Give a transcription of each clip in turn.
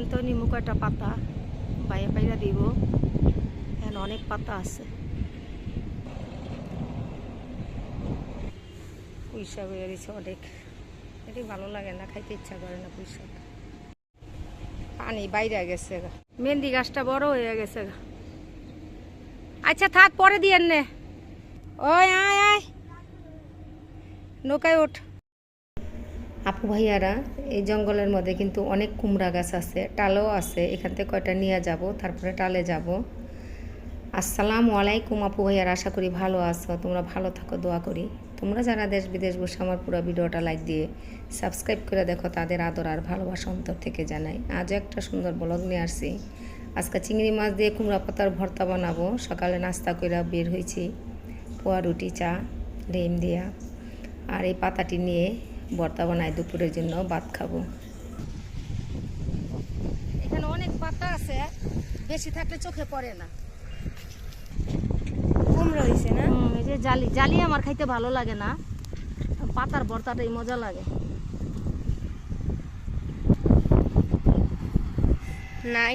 নিমু কয়টা পাতা? বাইরে পাইরা দিব। এখানে অনেক পাতা আছে। পুঁইশাক হয়ে গেছে অনেক। এটি ভালো লাগে না, খাইতে ইচ্ছা করে না পুঁইশাক। পানি বাইরে গেছে গা। মেহেন্দি গাছটা বড় হয়ে গেছে গা। আচ্ছা থাক, পরে দিয়েন নে। ওই, আয় আয়। নৌকায় ওঠ। আপু ভাইয়ারা, এই জঙ্গলের মধ্যে কিন্তু অনেক কুমড়া গাছ আছে, টালও আছে। এখান থেকে কয়টা নিয়ে যাব, তারপরে টালে যাব। আসসালামু আলাইকুম আপু ভাইয়ার, আশা করি ভালো আছো। তোমরা ভালো থাকো, দোয়া করি। তোমরা যারা দেশ বিদেশ বসে আমার পুরো ভিডিওটা লাইক দিয়ে সাবস্ক্রাইব করে দেখো, তাদের আদর আর ভালোবাসা অন্তর থেকে জানাই। আজও একটা সুন্দর ব্লগ নিয়ে আসছি। আজকে চিংড়ি মাছ দিয়ে কুমড়া পাতার ভর্তা বানাবো। সকালে নাস্তা করে বের হয়েছি পোয়া রুটি, চা, ডিম দিয়া। আর এই পাতাটি নিয়ে ভর্তা বানাই দুপুরের জন্য ভাত খাব। এখানে অনেক পাতা আছে বেশি থাকলে চোখে পড়ে না। কুমড়ো হয়েছে না? এই যে জালি জালি আমার খাইতে ভালো লাগে না। পাতার ভর্তাটাই মজা লাগে। নাই।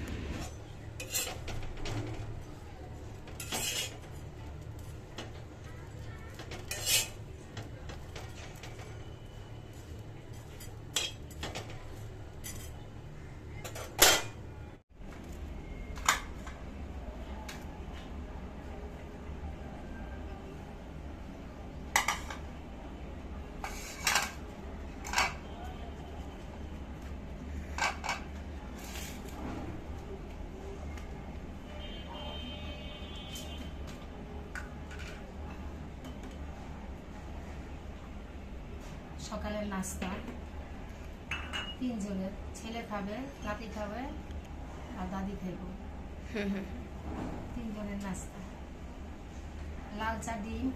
সকালের নাস্তা। তিনজনের ছেলে খাবে নাতি খাবে আর দাদি খাইব তিনজনের নাস্তা। লাল চা ডিম।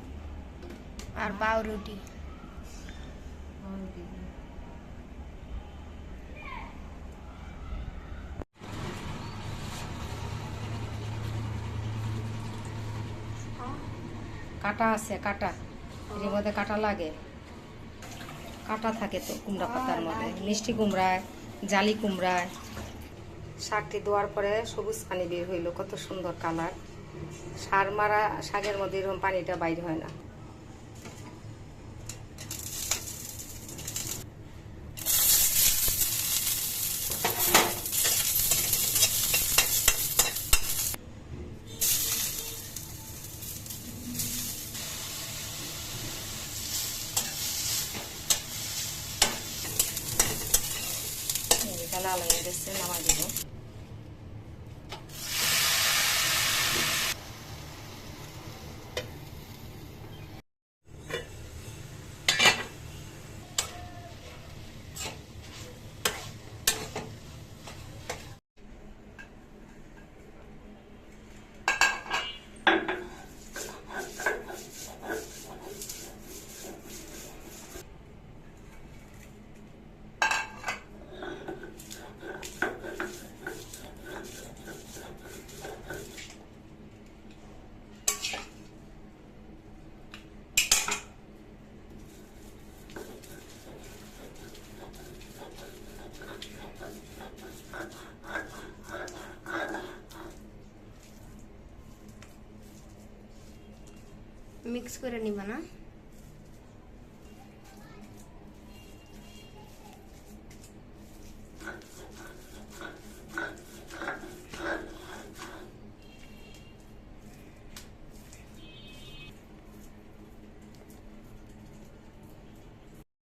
আর পাউরুটি। কাটা আছে কাটা। এর মধ্যে কাটা লাগে। কাটা থাকে তো কুমড়া পাতার মধ্যে। মিষ্টি কুমড়ায় জালি কুমড়ায় শাকটি দেওয়ার পরে সবুজ পানি বের হইল, কত সুন্দর কালার। সার মারা, শাকের মধ্যে এরকম পানিটা বাইর হয় না। এটা লাল হয়ে গেছে নামাই দিব মিক্স করে নিবা না?